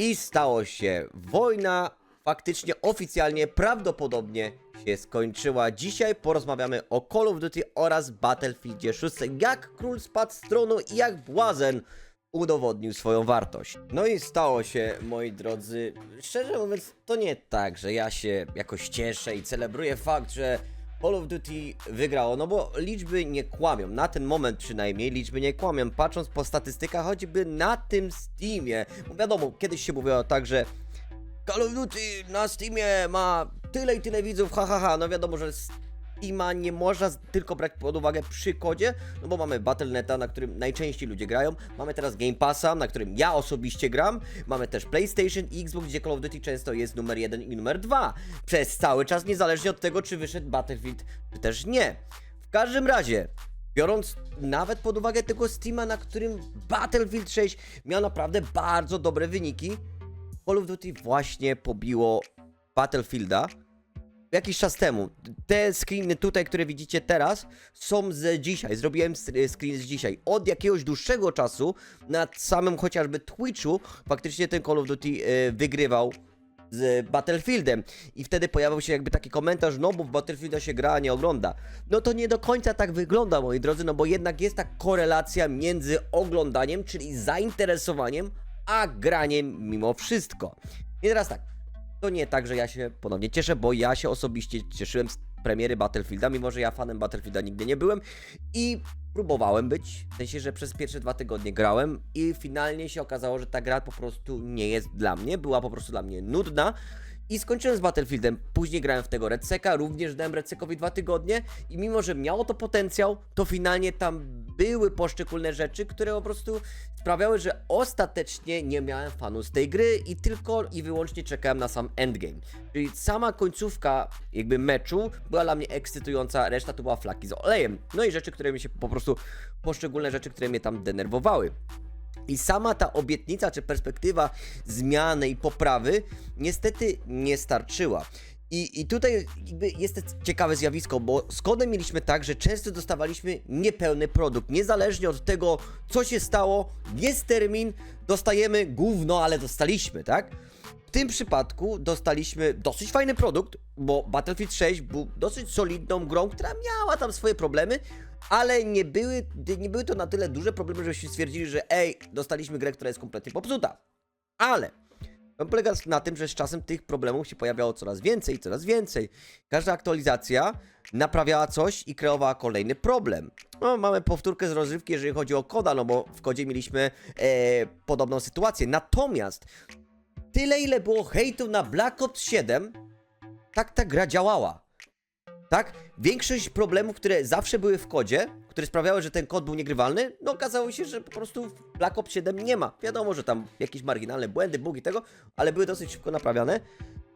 I stało się. Wojna faktycznie, oficjalnie, prawdopodobnie się skończyła. Dzisiaj porozmawiamy o Call of Duty oraz Battlefieldzie 6. Jak król spadł z tronu i jak błazen udowodnił swoją wartość. No i stało się, moi drodzy. Szczerze mówiąc, to nie tak, że ja się jakoś cieszę i celebruję fakt, że Call of Duty wygrało, no bo liczby nie kłamią, na ten moment przynajmniej liczby nie kłamią, patrząc po statystykach choćby na tym Steamie, bo wiadomo, kiedyś się mówiło tak, że Call of Duty na Steamie ma tyle i tyle widzów, ha ha ha, no wiadomo, że Steama nie można tylko brać pod uwagę przy kodzie, no bo mamy Battle.neta, na którym najczęściej ludzie grają, mamy teraz Game Passa, na którym ja osobiście gram, mamy też PlayStation i Xbox, gdzie Call of Duty często jest numer 1 i numer 2, przez cały czas, niezależnie od tego, czy wyszedł Battlefield, czy też nie. W każdym razie, biorąc nawet pod uwagę tego Steama, na którym Battlefield 6 miał naprawdę bardzo dobre wyniki, Call of Duty właśnie pobiło Battlefielda jakiś czas temu. Te screeny tutaj, które widzicie teraz, są z dzisiaj. Zrobiłem screen z dzisiaj. Od jakiegoś dłuższego czasu na samym chociażby Twitchu faktycznie ten Call of Duty e, wygrywał z Battlefieldem i wtedy pojawił się jakby taki komentarz, no bo w Battlefielda się gra, a nie ogląda. No to nie do końca tak wygląda, moi drodzy, no bo jednak jest ta korelacja między oglądaniem, czyli zainteresowaniem, a graniem mimo wszystko. I teraz tak, to nie tak, że ja się ponownie cieszę, bo ja się osobiście cieszyłem z premiery Battlefielda, mimo że ja fanem Battlefielda nigdy nie byłem. I próbowałem być, w sensie, że przez pierwsze dwa tygodnie grałem i finalnie się okazało, że ta gra po prostu nie jest dla mnie, była po prostu dla mnie nudna i skończyłem z Battlefieldem. Później grałem w tego Redseka, również dałem Redsekowi dwa tygodnie i mimo, że miało to potencjał, to finalnie tam były poszczególne rzeczy, które po prostu sprawiały, że ostatecznie nie miałem fanu z tej gry i tylko i wyłącznie czekałem na sam endgame. Czyli sama końcówka jakby meczu była dla mnie ekscytująca, reszta to była flaki z olejem. No i rzeczy, które mi się po prostu, poszczególne rzeczy, które mnie tam denerwowały. I sama ta obietnica czy perspektywa zmiany i poprawy niestety nie starczyła. I, I tutaj jest to ciekawe zjawisko, bo z kodem mieliśmy tak, że często dostawaliśmy niepełny produkt. Niezależnie od tego, co się stało, jest termin, dostajemy gówno, ale dostaliśmy, tak? W tym przypadku dostaliśmy dosyć fajny produkt, bo Battlefield 6 był dosyć solidną grą, która miała tam swoje problemy, ale nie były, nie były to na tyle duże problemy, żebyśmy stwierdzili, że ej, dostaliśmy grę, która jest kompletnie popsuta. Ale on polega na tym, że z czasem tych problemów się pojawiało coraz więcej, coraz więcej. Każda aktualizacja naprawiała coś i kreowała kolejny problem. No, mamy powtórkę z rozrywki, jeżeli chodzi o koda, no bo w kodzie mieliśmy e, podobną sytuację. Natomiast tyle, ile było hejtu na Black Ops 7, tak ta gra działała. Tak? Większość problemów, które zawsze były w kodzie, które sprawiały, że ten kod był niegrywalny, no okazało się, że po prostu w Black Ops 7 nie ma. Wiadomo, że tam jakieś marginalne błędy, bugi tego, ale były dosyć szybko naprawiane.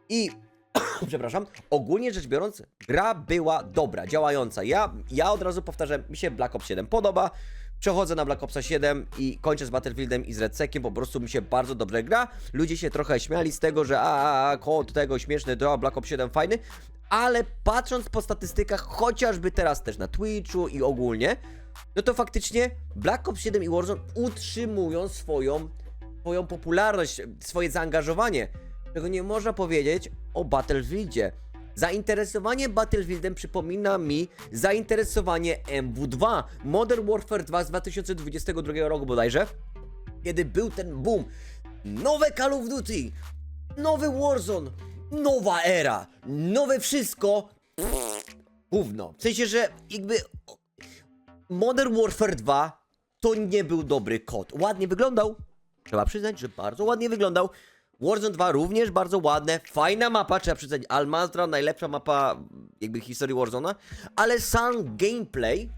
I przepraszam, ogólnie rzecz biorąc, gra była dobra, działająca. Ja, ja od razu powtarzam, mi się Black Ops 7 podoba. Przechodzę na Black Opsa 7 i kończę z Battlefieldem i z Redsekiem, po prostu mi się bardzo dobrze gra. Ludzie się trochę śmiali z tego, że a, a, a kod tego śmieszny, to Black Ops 7 fajny, ale patrząc po statystykach, chociażby teraz też na Twitchu i ogólnie, no to faktycznie Black Ops 7 i Warzone utrzymują swoją, swoją popularność, swoje zaangażowanie. Czego nie można powiedzieć o Battlefieldzie. Zainteresowanie Battlefieldem przypomina mi zainteresowanie MW2, Modern Warfare 2 z 2022 roku bodajże, kiedy był ten boom. Nowe Call of Duty, nowy Warzone, nowa era, nowe wszystko. Gówno. W sensie, że jakby Modern Warfare 2 to nie był dobry kod. Ładnie wyglądał. Trzeba przyznać, że bardzo ładnie wyglądał. Warzone 2 również bardzo ładne, fajna mapa, trzeba przyznać, Almazra, najlepsza mapa jakby historii Warzone'a, ale sam gameplay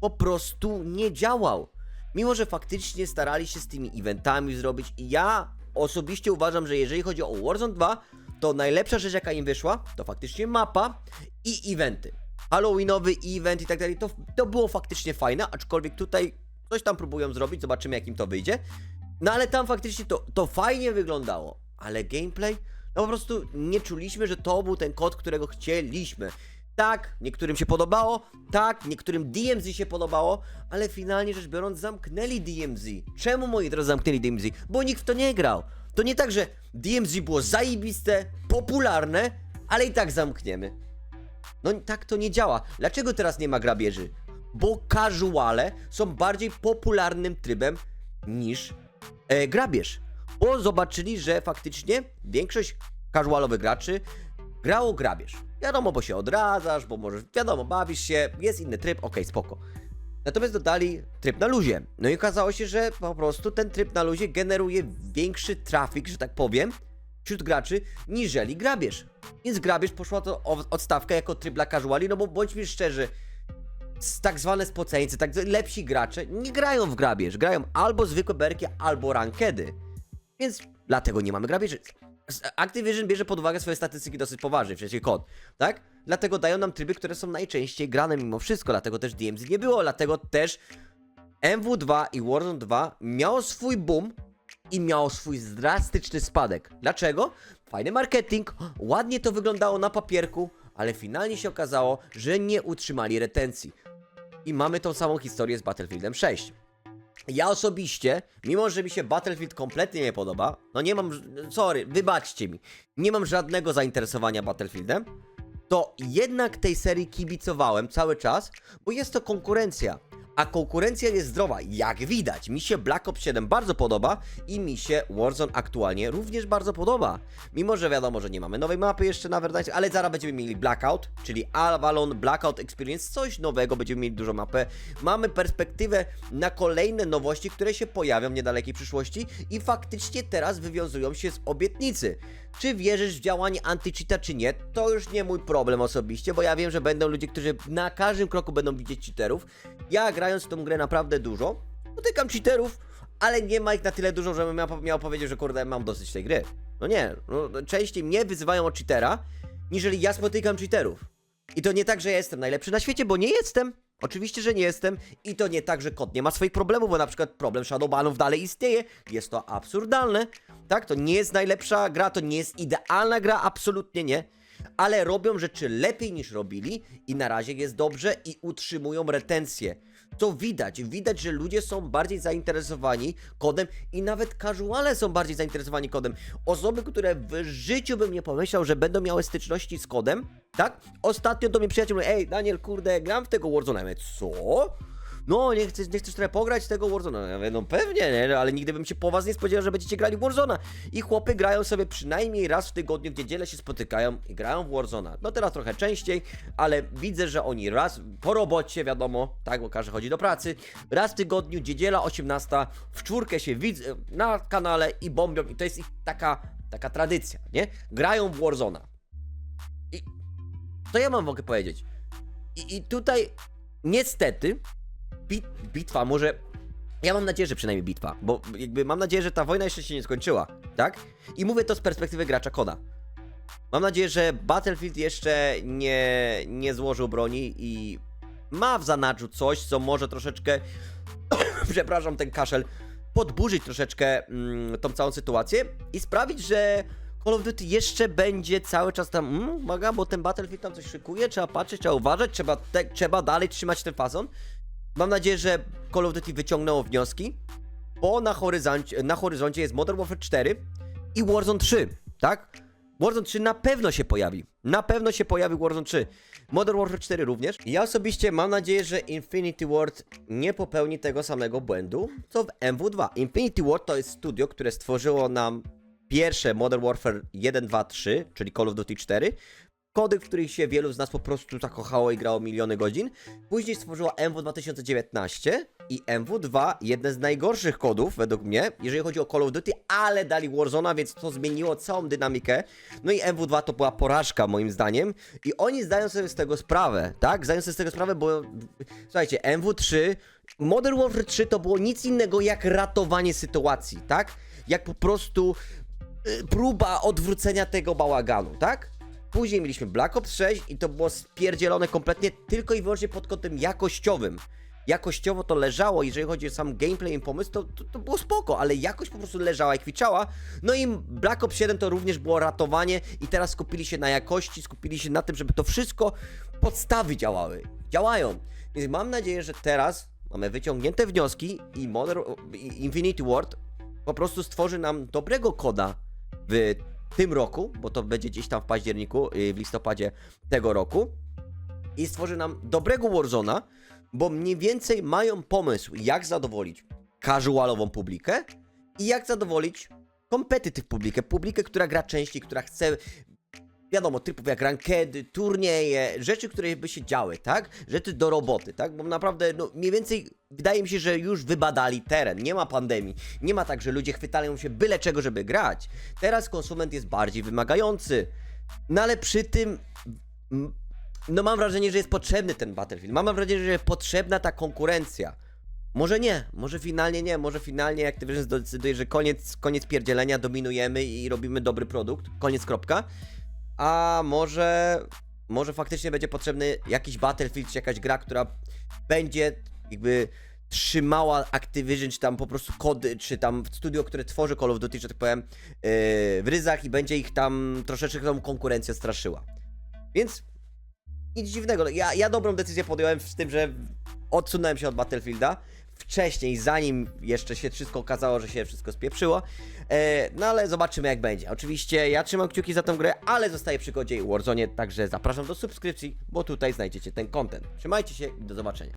po prostu nie działał. Mimo, że faktycznie starali się z tymi eventami zrobić i ja osobiście uważam, że jeżeli chodzi o Warzone 2, to najlepsza rzecz jaka im wyszła, to faktycznie mapa i eventy. Halloweenowy event i tak dalej, to, to było faktycznie fajne, aczkolwiek tutaj coś tam próbują zrobić, zobaczymy jak im to wyjdzie. No ale tam faktycznie to, to fajnie wyglądało, ale gameplay, no po prostu nie czuliśmy, że to był ten kod, którego chcieliśmy. Tak, niektórym się podobało, tak, niektórym DMZ się podobało, ale finalnie rzecz biorąc zamknęli DMZ. Czemu moi drodzy zamknęli DMZ? Bo nikt w to nie grał. To nie tak, że DMZ było zajebiste, popularne, ale i tak zamkniemy. No tak to nie działa. Dlaczego teraz nie ma grabieży? Bo casuale są bardziej popularnym trybem niż e, grabież. Bo zobaczyli, że faktycznie większość casualowych graczy grało grabież. Wiadomo, bo się odradzasz, bo możesz, wiadomo, bawisz się, jest inny tryb, okej, spoko. Natomiast dodali tryb na luzie. No i okazało się, że po prostu ten tryb na luzie generuje większy trafik, że tak powiem, wśród graczy, niżeli grabież. Więc grabież poszła to odstawka jako tryb dla casuali, no bo bądźmy szczerzy, tak zwane spoceńcy, tak lepsi gracze nie grają w grabież, grają albo zwykłe berki, albo rankedy. Więc dlatego nie mamy grabieży. Activision bierze pod uwagę swoje statystyki dosyć poważnie, przecież kod, tak? Dlatego dają nam tryby, które są najczęściej grane mimo wszystko, dlatego też DMZ nie było, dlatego też MW2 i Warzone 2 miało swój boom i miało swój drastyczny spadek. Dlaczego? Fajny marketing, ładnie to wyglądało na papierku, ale finalnie się okazało, że nie utrzymali retencji. I mamy tą samą historię z Battlefieldem 6. Ja osobiście, mimo że mi się Battlefield kompletnie nie podoba, no nie mam, sorry, wybaczcie mi, nie mam żadnego zainteresowania Battlefieldem, to jednak tej serii kibicowałem cały czas, bo jest to konkurencja. A konkurencja jest zdrowa, jak widać. Mi się Black Ops 7 bardzo podoba i mi się Warzone aktualnie również bardzo podoba. Mimo, że wiadomo, że nie mamy nowej mapy jeszcze na Verdansk, ale zaraz będziemy mieli Blackout, czyli Avalon Blackout Experience, coś nowego, będziemy mieli dużą mapę. Mamy perspektywę na kolejne nowości, które się pojawią w niedalekiej przyszłości i faktycznie teraz wywiązują się z obietnicy. Czy wierzysz w działanie anti-cheata, czy nie, to już nie mój problem osobiście, bo ja wiem, że będą ludzie, którzy na każdym kroku będą widzieć cheaterów. Ja grając w tą grę naprawdę dużo, dotykam cheaterów, ale nie ma ich na tyle dużo, żebym miał, miał powiedzieć, że kurde, mam dosyć tej gry. No nie, no, częściej mnie wyzywają o cheatera, niżeli ja spotykam cheaterów. I to nie tak, że ja jestem najlepszy na świecie, bo nie jestem. Oczywiście, że nie jestem. I to nie tak, że kod nie ma swoich problemów, bo na przykład problem Shadowbanów dalej istnieje. Jest to absurdalne. Tak, to nie jest najlepsza gra, to nie jest idealna gra, absolutnie nie. Ale robią rzeczy lepiej niż robili i na razie jest dobrze i utrzymują retencję. To widać, widać, że ludzie są bardziej zainteresowani kodem i nawet casuale są bardziej zainteresowani kodem. Osoby, które w życiu bym nie pomyślał, że będą miały styczności z kodem, tak? Ostatnio do mnie przyjaciel mówi, ej Daniel, kurde, gram w tego Warzone. Co? No, nie chcesz, nie chcesz trochę pograć tego Warzona? Ja mówię, no pewnie, nie? ale nigdy bym się po was nie spodziewał, że będziecie grali w Warzona. I chłopy grają sobie przynajmniej raz w tygodniu, w niedzielę się spotykają i grają w Warzona. No teraz trochę częściej, ale widzę, że oni raz po robocie, wiadomo, tak, bo każdy chodzi do pracy, raz w tygodniu, niedziela 18, w czwórkę się widzę na kanale i bombią i to jest ich taka, taka tradycja, nie? Grają w Warzona. I to ja mam mogę powiedzieć. I, i tutaj niestety bit, bitwa może. Ja mam nadzieję, że przynajmniej bitwa, bo jakby mam nadzieję, że ta wojna jeszcze się nie skończyła, tak? I mówię to z perspektywy gracza koda. Mam nadzieję, że Battlefield jeszcze nie, nie złożył broni i ma w zanadrzu coś, co może troszeczkę, przepraszam, ten kaszel, podburzyć troszeczkę mm, tą całą sytuację i sprawić, że Call of Duty jeszcze będzie cały czas tam, mm, bo ten Battlefield tam coś szykuje, trzeba patrzeć, trzeba uważać, trzeba, te, trzeba dalej trzymać ten fazon. Mam nadzieję, że Call of Duty wyciągnęło wnioski, bo na horyzoncie, na horyzoncie jest Modern Warfare 4 i Warzone 3, tak? Warzone 3 na pewno się pojawi. Na pewno się pojawi Warzone 3. Modern Warfare 4 również. Ja osobiście mam nadzieję, że Infinity Ward nie popełni tego samego błędu, co w MW2. Infinity Ward to jest studio, które stworzyło nam pierwsze Modern Warfare 1, 2, 3, czyli Call of Duty 4. Kody, w których się wielu z nas po prostu zakochało i grało miliony godzin. Później stworzyła MW 2019 i MW2, jeden z najgorszych kodów według mnie, jeżeli chodzi o Call of Duty, ale dali Warzona, więc to zmieniło całą dynamikę. No i MW2 to była porażka moim zdaniem i oni zdają sobie z tego sprawę, tak? Zdają sobie z tego sprawę, bo słuchajcie, MW3, Modern Warfare 3 to było nic innego jak ratowanie sytuacji, tak? Jak po prostu y, próba odwrócenia tego bałaganu, tak? Później mieliśmy Black Ops 6 i to było spierdzielone kompletnie tylko i wyłącznie pod kątem jakościowym. Jakościowo to leżało, jeżeli chodzi o sam gameplay i pomysł, to, to, to było spoko, ale jakość po prostu leżała i kwiczała. No i Black Ops 7 to również było ratowanie i teraz skupili się na jakości, skupili się na tym, żeby to wszystko podstawy działały. Działają. Więc mam nadzieję, że teraz mamy wyciągnięte wnioski i Modern, Infinity Ward po prostu stworzy nam dobrego koda w tym roku, bo to będzie gdzieś tam w październiku, yy, w listopadzie tego roku i stworzy nam dobrego Warzona, bo mniej więcej mają pomysł, jak zadowolić casualową publikę i jak zadowolić competitive publikę, publikę, która gra częściej, która chce wiadomo, typów jak rankedy, turnieje, rzeczy, które by się działy, tak? Rzeczy do roboty, tak? Bo naprawdę, no mniej więcej wydaje mi się, że już wybadali teren, nie ma pandemii, nie ma tak, że ludzie chwytają się byle czego, żeby grać. Teraz konsument jest bardziej wymagający, no ale przy tym, no mam wrażenie, że jest potrzebny ten Battlefield, mam wrażenie, że jest potrzebna ta konkurencja. Może nie, może finalnie nie, może finalnie Activision zdecyduje, że koniec, koniec pierdzielenia, dominujemy i robimy dobry produkt, koniec kropka. A może, może faktycznie będzie potrzebny jakiś Battlefield, czy jakaś gra, która będzie jakby trzymała Activision, czy tam po prostu kody, czy tam studio, które tworzy Call of Duty, że tak powiem, yy, w ryzach i będzie ich tam troszeczkę tą konkurencję straszyła. Więc nic dziwnego. Ja, ja dobrą decyzję podjąłem z tym, że odsunąłem się od Battlefielda wcześniej, zanim jeszcze się wszystko okazało, że się wszystko spieprzyło. E, no ale zobaczymy jak będzie. Oczywiście ja trzymam kciuki za tę grę, ale zostaję przy kodzie Warzone, także zapraszam do subskrypcji, bo tutaj znajdziecie ten content. Trzymajcie się i do zobaczenia.